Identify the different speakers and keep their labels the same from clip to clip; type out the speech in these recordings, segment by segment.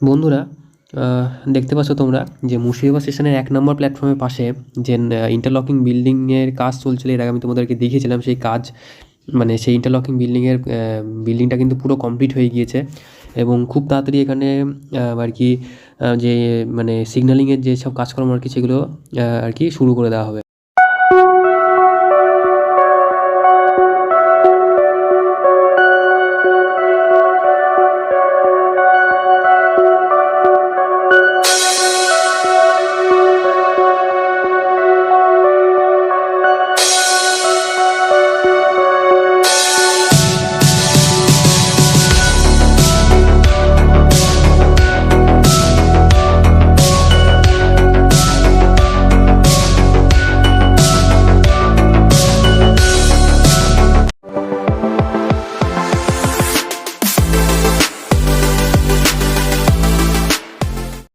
Speaker 1: বন্ধুরা দেখতে পাচ্ছ তোমরা যে মুর্শিদাবাদ স্টেশনের এক নম্বর প্ল্যাটফর্মের পাশে যে ইন্টারলকিং বিল্ডিংয়ের কাজ চলছিল, এর আগে আমি তোমাদেরকে দেখিয়েছিলাম সেই কাজ মানে সেই ইন্টারলকিং বিল্ডিংয়ের বিল্ডিংটা কিন্তু পুরো কমপ্লিট হয়ে গিয়েছে এবং খুব তাড়াতাড়ি এখানে আর কি যে মানে সিগন্যালিংয়ের যেসব কাজকর্ম আর কি, সেগুলো আর কি শুরু করে দেওয়া হবে।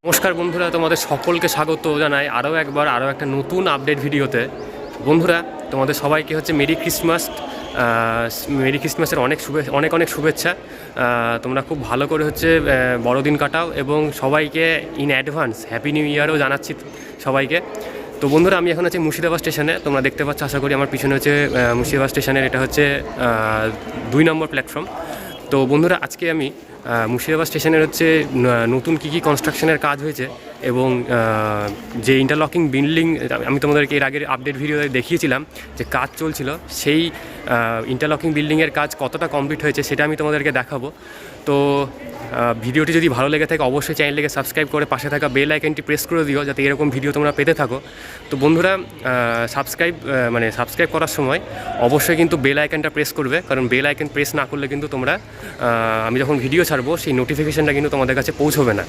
Speaker 2: নমস্কার বন্ধুরা, তোমাদের সকলকে স্বাগত জানাই আরও একবার, আরও একটা নতুন আপডেট ভিডিওতে। বন্ধুরা, তোমাদের সবাইকে হচ্ছে মেরি ক্রিসমাস মেরি ক্রিসমাসের অনেক শুভে, অনেক অনেক শুভেচ্ছা। তোমরা খুব ভালো করে হচ্ছে বড়দিন কাটাও এবং সবাইকে ইন অ্যাডভান্স হ্যাপি নিউ ইয়ারও জানাচ্ছি সবাইকে। তো বন্ধুরা, আমি এখন আছি মুর্শিদাবাদ স্টেশনে, তোমরা দেখতে পাচ্ছ, আশা করি আমার পিছনে হচ্ছে মুর্শিদাবাদ স্টেশনের এটা হচ্ছে দুই নম্বর প্ল্যাটফর্ম তো বন্ধুরা, আজকে আমি মুর্শিদাবাদ স্টেশনের হচ্ছে নতুন কী কী কনস্ট্রাকশনের কাজ হয়েছে এবং যে ইন্টারলকিং বিল্ডিং আমি তোমাদেরকে এর আগের আপডেট ভিডিওতে দেখিয়েছিলাম যে কাজ চলছিল, সেই ইন্টারলকিং বিল্ডিংয়ের কাজ কতটা কমপ্লিট হয়েছে সেটা আমি তোমাদেরকে দেখাবো। তো ভিডিওটি যদি ভালো লেগে থাকে, অবশ্যই চ্যানেলটিকে সাবস্ক্রাইব করে পাশে থাকা বেল আইকনটি প্রেস করে দিও যাতে এরকম ভিডিও তোমরা পেতে থাকো। তো বন্ধুরা সাবস্ক্রাইব মানে সাবস্ক্রাইব করার সময় অবশ্যই কিন্তু বেল আইকনটা প্রেস করবে, কারণ বেল আইকন প্রেস না করলে কিন্তু তোমরা আমি যখন ভিডিও ছাড়বো, সেই নোটিফিকেশানটা কিন্তু তোমাদের কাছে পৌঁছবে না।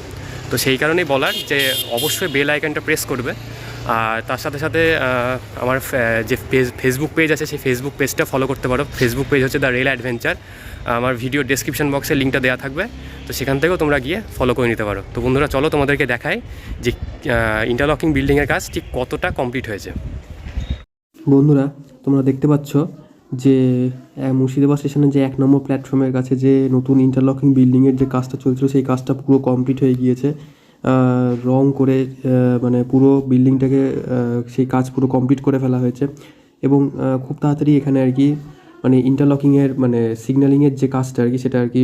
Speaker 2: তো সেই কারণেই বলার যে অবশ্যই বেল আইকনটা প্রেস করবে। আর তার সাথে সাথে আমার যে পেজ ফেসবুক পেজ আছে, সেই ফেসবুক পেজটা ফলো করতে পারো। ফেসবুক পেজ হচ্ছে দ্য রেল অ্যাডভেঞ্চার আমার ভিডিও ডেসক্রিপশন বক্সে লিঙ্কটা দেওয়া থাকবে। তো সেখান থেকেও তোমরা গিয়ে ফলো করে নিতে পারো। তো বন্ধুরা, চলো তোমাদেরকে দেখাই যে ইন্টারলকিং বিল্ডিংয়ের কাজ ঠিক কতটা কমপ্লিট হয়েছে।
Speaker 1: বন্ধুরা, তোমরা দেখতে পাচ্ছ যে মুর্শিদাবাদ স্টেশনের যে এক নম্বর প্ল্যাটফর্মের কাছে যে নতুন ইন্টারলকিং বিল্ডিংয়ের যে কাজটা চলছিল, সেই কাজটা পুরো কমপ্লিট হয়ে গিয়েছে। রং করে মানে পুরো বিল্ডিংটাকে সেই কাজ পুরো কমপ্লিট করে ফেলা হয়েছে। এবং খুব তাড়াতাড়ি এখানে আর কি মানে ইন্টারলকিংয়ের মানে সিগন্যালিংয়ের যে কাজটা আর কি, সেটা আর কি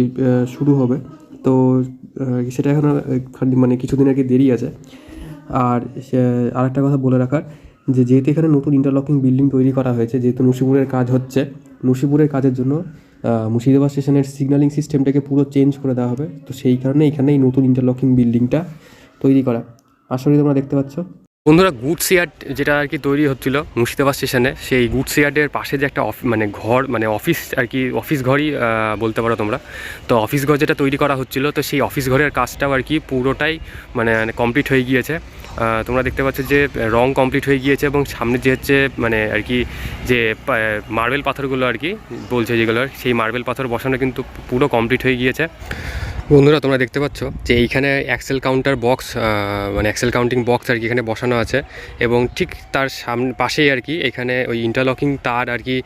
Speaker 1: শুরু হবে। তো সেটা এখন মানে কিছুদিন আর কি দেরি আছে। আর আর একটা কথা বলে রাখার যে যেহেতু এখানে নতুন ইন্টারলকিং বিল্ডিং তৈরি করা হয়েছে, যেহেতু নসিপুরের কাজ হচ্ছে, নসিপুরের কাজের জন্য মুর্শিদাবাদ স্টেশনের সিগন্যালিং সিস্টেমটাকে পুরো চেঞ্জ করে দেওয়া হবে। তো সেই কারণে এখানে এই নতুন ইন্টারলকিং বিল্ডিংটা তৈরি করা। আসলে তোমরা দেখতে পাচ্ছ
Speaker 2: বন্ধুরা গুডস ইয়ার্ড যেটা আর কি তৈরি হচ্ছিল মুর্শিদাবাদ স্টেশনে, সেই গুডস ইয়ার্ডের পাশে যে একটা মানে ঘর মানে অফিস আর কি, অফিস ঘরই বলতে পারো তোমরা। তো অফিস ঘর যেটা তৈরি করা হচ্ছিল, তো সেই অফিস ঘরের কাজটাও আর কি পুরোটাই মানে কমপ্লিট হয়ে গিয়েছে। তোমরা দেখতে পাচ্ছ যে রং কমপ্লিট হয়ে গিয়েছে এবং সামনে যে হচ্ছে মানে আর কি যে মার্বেল পাথরগুলো আর কি বলছে যেগুলো, সেই মার্বেল পাথর বসানো কিন্তু পুরো কমপ্লিট হয়ে গিয়েছে। বন্ধুরা, তোমরা দেখতে পাচ্ছ যে এইখানে অ্যাক্সেল কাউন্টার বক্স মানে অ্যাক্সেল কাউন্টিং বক্স আর কি এখানে বসানো আছে এবং ঠিক তার সামনে, পাশেই আর কি এখানে ওই ইন্টারলকিং তার আর কি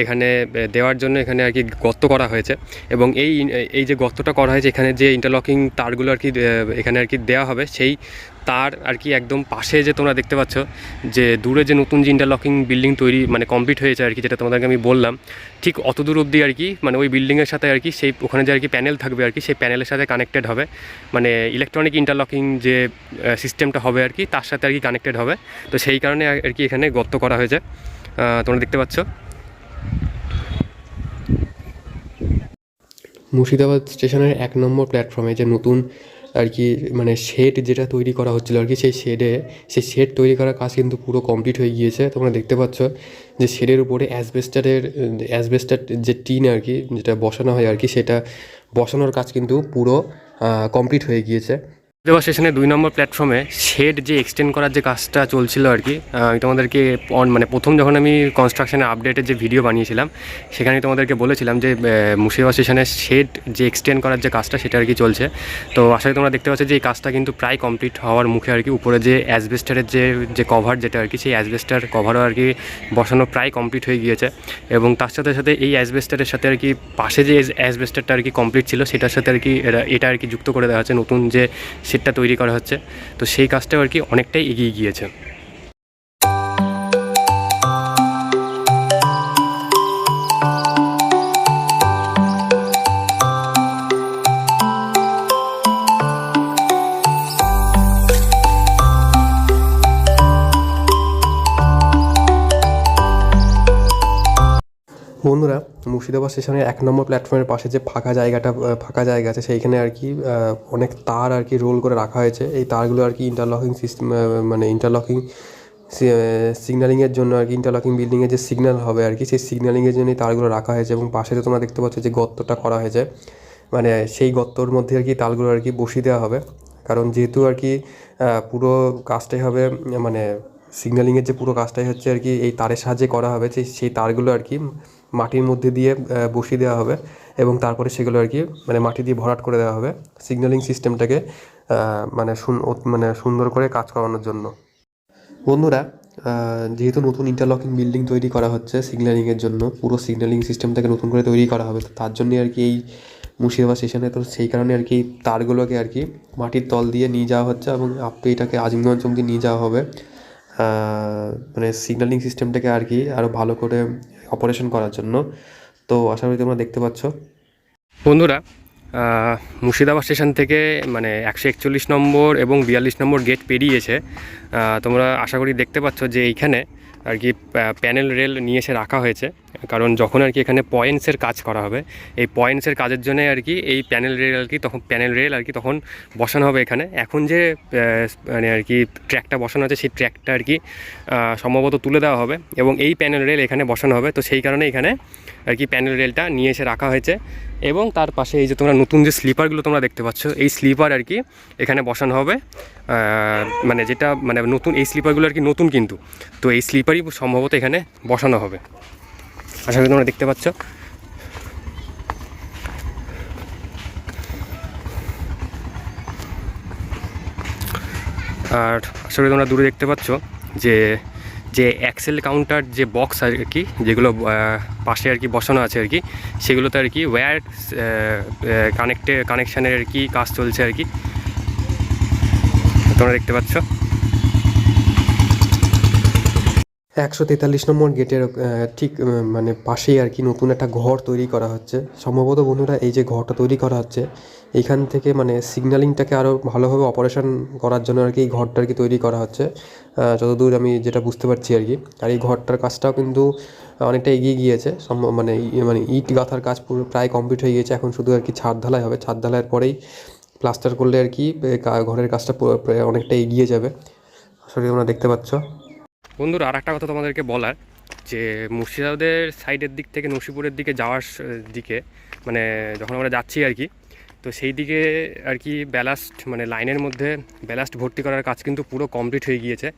Speaker 2: এখানে দেওয়ার জন্য এখানে আর কি গর্ত করা হয়েছে এবং এই এই যে গর্তটা করা হয়েছে, এখানে যে ইন্টারলকিং তারগুলো আর কি এখানে আর কি দেওয়া হবে, সেই তার আর কি একদম পাশে যে তোমরা দেখতে পাচ্ছ, যে দূরে যে নতুন যে ইন্টারলকিং বিল্ডিং তৈরি মানে কমপ্লিট হয়েছে আর কি, যেটা তোমাদেরকে আমি বললাম, ঠিক অত দূর অবধি আর কি মানে ওই বিল্ডিংয়ের সাথে আর কি সেই, ওখানে যে আর কি প্যানেল থাকবে আর কি, সেই প্যানেলের সাথে কানেক্টেড হবে। মানে ইলেকট্রনিক ইন্টারলকিং যে সিস্টেমটা হবে আর কি, তার সাথে আর কি কানেক্টেড হবে। তো সেই কারণে আর কি এখানে গর্ত করা হয়েছে। তোমরা দেখতে পাচ্ছ।
Speaker 1: মুর্শিদাবাদ স্টেশনের এক নম্বর প্ল্যাটফর্মে যে নতুন আর কি মানে শেড যেটা তৈরি করা হচ্ছিল আর কি সেই শেডে সেই শেড তৈরি করার কাজ কিন্তু পুরো কমপ্লিট হয়ে গিয়েছে। তোমরা দেখতে পাচ্ছ যে শেডের উপরে অ্যাসবেস্টারের অ্যাসবেস্টার যে টিন আর কি যেটা বসানো হয় আর কি সেটা বসানোর কাজ কিন্তু পুরো কমপ্লিট হয়ে গিয়েছে।
Speaker 2: দেওয়া স্টেশনে দুই নম্বর প্ল্যাটফর্মে শেড যে এক্সটেন্ড করার যে কাজটা চলছিল আর কি তোমাদেরকে on- মানে প্রথম যখন আমি কনস্ট্রাকশনের আপডেটের যে ভিডিও বানিয়েছিলাম, সেখানে তোমাদেরকে বলেছিলাম যে মুর্শিদাবাদ স্টেশনে শেড যে এক্সটেন্ড করার যে কাজটা সেটা আর কি চলছে। তো করি তোমরা দেখতে পাচ্ছ যে এই কাজটা কিন্তু প্রায় কমপ্লিট হওয়ার মুখে আর কি, উপরে যে অ্যাসবেস্টারের যে যে কভার যেটা আর কি, সেই অ্যাসবেস্টার কভারও আর কি বসানো প্রায় কমপ্লিট হয়ে গিয়েছে। এবং তার সাথে সাথে এই অ্যাসবেস্টারের সাথে আর কি পাশে যে অ্যাসবেস্টারটা আর কি কমপ্লিট ছিল, সেটার সাথে আর কি এটা আর কি যুক্ত করে দেওয়া হচ্ছে নতুন যে সেটটা তৈরি করা হচ্ছে। তো সেই কাজটাও আর কি অনেকটাই এগিয়ে গিয়েছে।
Speaker 1: বন্ধুরা, মুর্শিদাবাদ স্টেশনের এক নম্বর প্ল্যাটফর্মের পাশে যে ফাঁকা জায়গাটা ফাঁকা জায়গা আছে, সেইখানে আর কি অনেক তার আর কি রোল করে রাখা হয়েছে। এই তারগুলো আর কি ইন্টারলকিং সিস্টেম মানে ইন্টারলকিং সিগন্যালিংয়ের জন্য আর কি ইন্টারলকিং বিল্ডিংয়ের যে সিগন্যাল হবে আর কি, সেই সিগন্যালিংয়ের জন্য এই তারগুলো রাখা হয়েছে এবং পাশে তো তোমরা দেখতে পাচ্ছ যে গর্তটা করা হয়েছে। মানে সেই গর্তর মধ্যে আর কি তারগুলো আর কি বসিয়ে দেওয়া হবে। কারণ যেহেতু আর কি পুরো কাজটাই হবে মানে সিগন্যালিংয়ের যে পুরো কাজটাই হচ্ছে আর কি এই তারের সাহায্যে করা হবে সেই তারগুলো আর কি মাটির মধ্যে দিয়ে বসিয়ে দেওয়া হবে এবং তারপরে সেগুলো আর কি মানে মাটি দিয়ে ভরাট করে দেওয়া হবে সিগন্যালিং সিস্টেমটাকে মানে মানে সুন্দর করে কাজ করানোর জন্য। বন্ধুরা যেহেতু নতুন ইন্টারলকিং বিল্ডিং তৈরি করা হচ্ছে সিগন্যালিংয়ের জন্য, পুরো সিগন্যালিং সিস্টেমটাকে নতুন করে তৈরি করা হবে তার জন্য আর কি এই মুর্শিদাবাদ স্টেশনে তো সেই কারণে আর কি তারগুলোকে আর কি মাটির তল দিয়ে নিয়ে যাওয়া হচ্ছে এবং আপ টু এটাকে আজিমগঞ্জ অব্দি নিয়ে যাওয়া হবে। মানে সিগন্যালিং সিস্টেমটাকে আর কি আরও ভালো করে অপারেশন করার জন্য। তো আশা করি তোমরা দেখতে পাচ্ছ।
Speaker 2: বন্ধুরা মুর্শিদাবাদ স্টেশন থেকে মানে একশো একচল্লিশ নম্বর এবং বিয়াল্লিশ নম্বর গেট পেরিয়েছে। তোমরা আশা করি দেখতে পাচ্ছ যে এইখানে আর কি প্যানেল রেল নিয়ে এসে রাখা হয়েছে। কারণ যখন আর কি এখানে পয়েন্টসের কাজ করা হবে, এই পয়েন্টসের কাজের জন্য আর কি এই প্যানেল রেল আর কি তখন প্যানেল রেল আর কি তখন বসানো হবে এখানে। এখন যে মানে আর কি ট্র্যাকটা বসানো আছে, সেই ট্র্যাকটা আর কি সম্ভবত তুলে দেওয়া হবে। এবং এই প্যানেল রেল এখানে বসানো হবে। তো সেই কারণে এখানে আর কি প্যানেল রেলটা নিয়ে এসে রাখা হয়েছে। এবং তার পাশে এই যে তোমরা নতুন যে স্লিপারগুলো তোমরা দেখতে পাচ্ছ, এই স্লিপার আর কি এখানে বসানো হবে। মানে যেটা মানে নতুন, এই স্লিপারগুলো আর কি নতুন কিন্তু। তো এই স্লিপারই সম্ভবত এখানে বসানো হবে। আশা করি তোমরা দেখতে পাচ্ছ। আর আশা করি তোমরা দূরে দেখতে পাচ্ছ যে যে অ্যাক্সেল কাউন্টার যে বক্স আর কি, যেগুলো পাশে আর কি বসানো আছে আর কি, সেগুলোতে আর কি ওয়্যার কানেক্টে কানেকশানের আর কি কাজ চলছে আর কি। তোমরা দেখতে পাচ্ছ।
Speaker 1: একশো তেতাল্লিশ নম্বর গেটের ঠিক মানে পাশেই আর কি নতুন একটা ঘর তৈরি করা হচ্ছে। সম্ভবত বন্ধুরা এই যে ঘরটা তৈরি করা হচ্ছে এইখান থেকে মানে সিগন্যালিংটাকে আরও ভালোভাবে অপারেশন করার জন্য আর কি এই ঘরটা আর কি তৈরি করা হচ্ছে। যতদূর আমি যেটা বুঝতে পারছি আর কি। আর এই ঘরটার কাজটাও কিন্তু অনেকটা এগিয়ে গিয়েছে। মানে মানে ইট গাঁথার কাজ পুরো প্রায় কমপ্লিট হয়ে গিয়েছে। এখন শুধু আর কি ছাদ ঢালাই হবে। ছাদ ঢালাইয়ের পরেই প্লাস্টার করলে আর কি ঘরের কাজটা অনেকটা এগিয়ে যাবে। আসলে তোমরা দেখতে পাচ্ছ।
Speaker 2: বন্ধুরা আর একটা কথা তোমাদেরকে বলার যে মুর্শিদাবাদের সাইডের দিক থেকে নসিপুরের দিকে যাওয়ার দিকে মানে যখন আমরা যাচ্ছি আর কি তো সেই দিকে আর কি ব্যালাস্ট মানে লাইনের মধ্যে ব্যালাস্ট ভর্তি করার কাজ কিন্তু পুরো কমপ্লিট হয়ে গিয়েছে।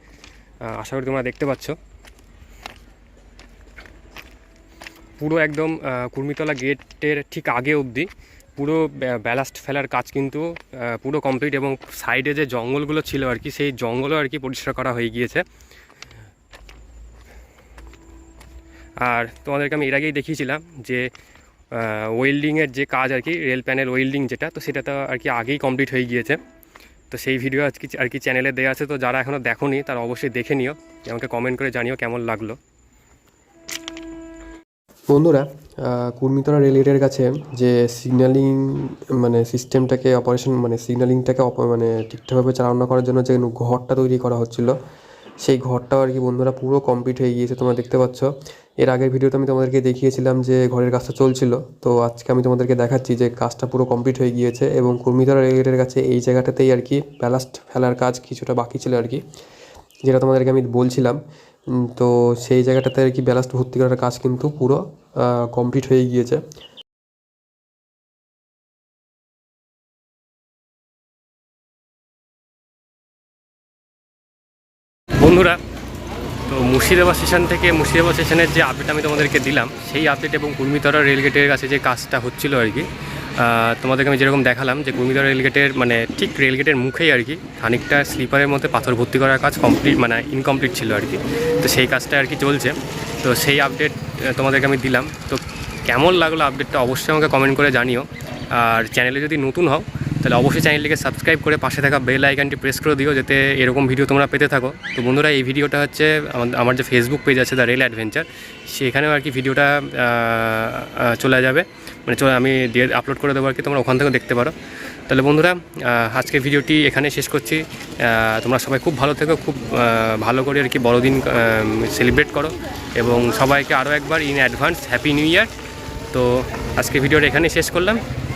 Speaker 2: আশা করি তোমরা দেখতে পাচ্ছ। পুরো একদম কুর্মিতলা গেটের ঠিক আগে অবধি পুরো ব্যা- ব্যালাস্ট ফেলার কাজ কিন্তু পুরো কমপ্লিট এবং সাইডে যে জঙ্গলগুলো ছিল আর কি, সেই জঙ্গলও আর কি পরিষ্কার করা হয়ে গিয়েছে। আর তোমাদেরকে আমি এর আগেই দেখিয়েছিলাম যে ওয়েল্ডিংয়ের যে কাজ আর কি রেল প্যানেল ওয়েল্ডিং যেটা, তো সেটা তো আর কি আগেই কমপ্লিট হয়ে গিয়েছে। তো সেই ভিডিও আজকে আর কি চ্যানেলে দেওয়া আছে, তো যারা এখনও দেখোনি, তারা অবশ্যই দেখে নিও। আমাকে কমেন্ট করে জানিও কেমন লাগল।
Speaker 1: বন্ধুরা কুর্মিতলা রেল গেটের কাছে যে সিগন্যালিং মানে সিস্টেমটাকে অপারেশন মানে সিগন্যালিংটাকে মানে ঠিকঠাকভাবে চালনা করার জন্য যে ঘরটা তৈরি করা হচ্ছিল সেই ঘরটাও আর কি বন্ধুরা পুরো কমপ্লিট হয়ে গিয়েছে, তোমরা দেখতে পাচ্ছ। এর আগের ভিডিওতে আমি তোমাদেরকে দেখিয়েছিলাম যে ঘরের কাজটা চলছিল। তো আজকে আমি তোমাদেরকে দেখাচ্ছি যে কাজটা পুরো কমপ্লিট হয়ে গিয়েছে এবং কুর্মিতলা রেলগেটের কাছে এই জায়গাটাতেই আর কি ব্যালাস্ট ফেলার কাজ কিছুটা বাকি ছিল আর কি, যেটা তোমাদেরকে আমি বলছিলাম। তো সেই জায়গাটাতে আর কি ব্যালাস্ট ভর্তি করার কাজ কিন্তু পুরো কমপ্লিট হয়ে গিয়েছে।
Speaker 2: বন্ধুরা, তো মুর্শিদাবাদ স্টেশন থেকে মুর্শিদাবাদ স্টেশনের যে আপডেট আমি তোমাদেরকে দিলাম, সেই আপডেট এবং কুর্মিতরা রেলগেটের কাছে যে কাজটা হচ্ছিল আর কি তোমাদেরকে আমি যেরকম দেখালাম যে কুর্মিতরা রেলগেটের মানে ঠিক রেলগেটের মুখেই আর কি, খানিকটা স্লিপারের মধ্যে পাথর ভর্তি করার কাজ কমপ্লিট মানে ইনকমপ্লিট ছিল আর কি। তো সেই কাজটা আর কি চলছে। তো সেই আপডেট তোমাদেরকে আমি দিলাম। তো কেমন লাগল আপডেটটা অবশ্যই আমাকে কমেন্ট করে জানিও। আর চ্যানেলে যদি নতুন হও তাহলে অবশ্যই চ্যানেলটিকে সাবস্ক্রাইব করে পাশে থাকা বেল আইকনটি প্রেস করে দিও যাতে এরকম ভিডিও তোমরা পেতে থাকো। তো বন্ধুরা এই ভিডিওটা হচ্ছে আমার- যে ফেসবুক পেজ আছে দ্য রেল অ্যাডভেঞ্চার সেখানেও আর কি ভিডিওটা চলে যাবে। মানে চলে আমি আপলোড করে দেবো আর কি তোমরা ওখান থেকেও দেখতে পারো। তাহলে বন্ধুরা আহ, আজকের ভিডিওটি এখানে শেষ করছি। তোমরা সবাই খুব ভালো থেকো খুব ভালো করে আর কি বড়দিন সেলিব্রেট করো এবং সবাইকে আরও একবার in advance happy new year তো আজকে ভিডিওটা এখানে শেষ করলাম।